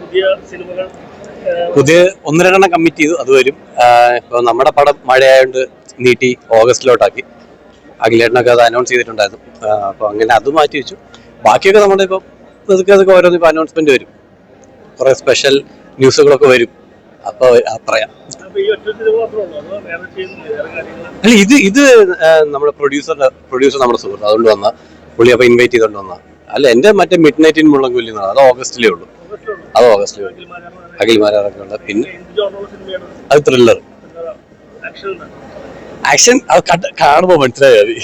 പുതിയ സിനിമകൾ പുതിയ കമ്മിറ്റ് ചെയ്തു അത് വരും. ഇപ്പോൾ നമ്മുടെ പടം മഴയായോണ്ട് നീട്ടി ഓഗസ്റ്റിലോട്ടാക്കി. അഖിലേട്ടനൊക്കെ അത് അനൗൺസ് ചെയ്തിട്ടുണ്ടായിരുന്നു. അപ്പോൾ അങ്ങനെ അത് മാറ്റി വെച്ചു. ബാക്കിയൊക്കെ നമ്മുടെ ഇപ്പോൾ അതൊക്കെ അതൊക്കെ ഓരോന്ന് ഇപ്പൊ അനൗൺസ്മെന്റ് വരും. കുറേ സ്പെഷ്യൽ ന്യൂസുകളൊക്കെ വരും. അപ്പോൾ പറയാം. അപ്പൊ അല്ല ഇത് ഇത് നമ്മുടെ പ്രൊഡ്യൂസറിന്റെ പ്രൊഡ്യൂസർ നമ്മുടെ സുഹൃത്ത് അതുകൊണ്ട് വന്ന പുള്ളി അപ്പോൾ ഇൻവൈറ്റ് ചെയ്തുകൊണ്ട് വന്ന. അല്ല എന്റെ മറ്റേ മിഡ് നൈറ്റ് ഇൻ മുള്ളംകൊല്ലി എന്നാണ് അത് ഓഗസ്റ്റിലേ ഉള്ളൂ. അത് ഓഗസ്റ്റിലേ ഉള്ളൂ. അഖിൽ മാരാറൊക്കെ ഉണ്ട് പിന്നെ അത് ത്രില്ലർ ആക്ഷൻ അത് കാണുമ്പോൾ മനസ്സിലായി മതി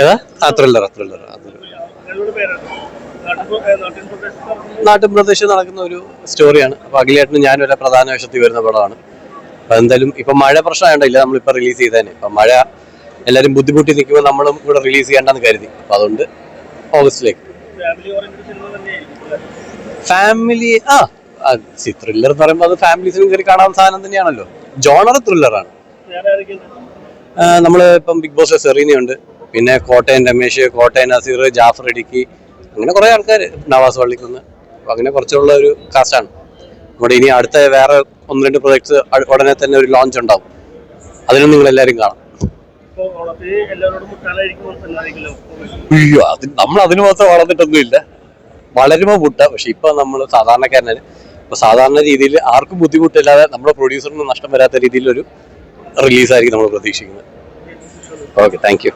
ഏതാ? ത്രില്ലർ ത്രില്ലർ നാട്ടിൻ പ്രദേശത്ത് നടക്കുന്ന ഒരു സ്റ്റോറിയാണ് അപ്പോൾ അഖിലേട്ടന് ഞാൻ ഒരു പ്രധാന വേഷത്തിൽ വരുന്ന പടമാണ്. അപ്പൊ എന്തായാലും ഇപ്പം മഴ പ്രശ്നമായിട്ടില്ല നമ്മളിപ്പോൾ റിലീസ് ചെയ്തേനെ. ഇപ്പൊ മഴ എല്ലാവരും ബുദ്ധിമുട്ടി നിൽക്കുമ്പോൾ നമ്മളും കൂടെ റിലീസ് ചെയ്യേണ്ടെന്ന് കരുതി. അപ്പോൾ അതുകൊണ്ട് ഓഗസ്റ്റിലേക്ക് ഫാമിലി ആ ത്രില്ലർ എന്ന് പറയുമ്പോൾ അത് ഫാമിലീസിനും കയറി കാണാൻ സാധനം തന്നെയാണല്ലോ. ജോണർ ത്രില്ലറാണ് നമ്മൾ ഇപ്പം ബിഗ് ബോസ് സെറീനയുണ്ട് പിന്നെ കോട്ടയം രമേശ് കോട്ടയം നസീർ ജാഫർ ഇടുക്കി അങ്ങനെ കുറേ ആൾക്കാർ നവാസ് പള്ളിക്കുന്ന് അപ്പൊ അങ്ങനെ കുറച്ചുള്ള ഒരു കാസ്റ്റാണ് നമ്മുടെ ഇനി അടുത്ത വേറെ ഒന്ന് രണ്ട് പ്രൊജക്ട്സ് ഉടനെ തന്നെ ഒരു ലോഞ്ച് ഉണ്ടാവും. അതിനും നിങ്ങൾ എല്ലാവരും കാണാം. അയ്യോ അത് നമ്മൾ അതിന് മാത്രം വളർന്നിട്ടൊന്നും ഇല്ല. വളരുമ്പോൾ മുട്ട പക്ഷെ ഇപ്പൊ നമ്മൾ സാധാരണക്കാരനാണ്. ഇപ്പൊ സാധാരണ രീതിയിൽ ആർക്കും ബുദ്ധിമുട്ടില്ലാതെ നമ്മുടെ പ്രൊഡ്യൂസറിന് നഷ്ടം വരാത്ത രീതിയിൽ ഒരു റിലീസായിരിക്കും നമ്മൾ പ്രതീക്ഷിക്കുന്നത്. Okay thank you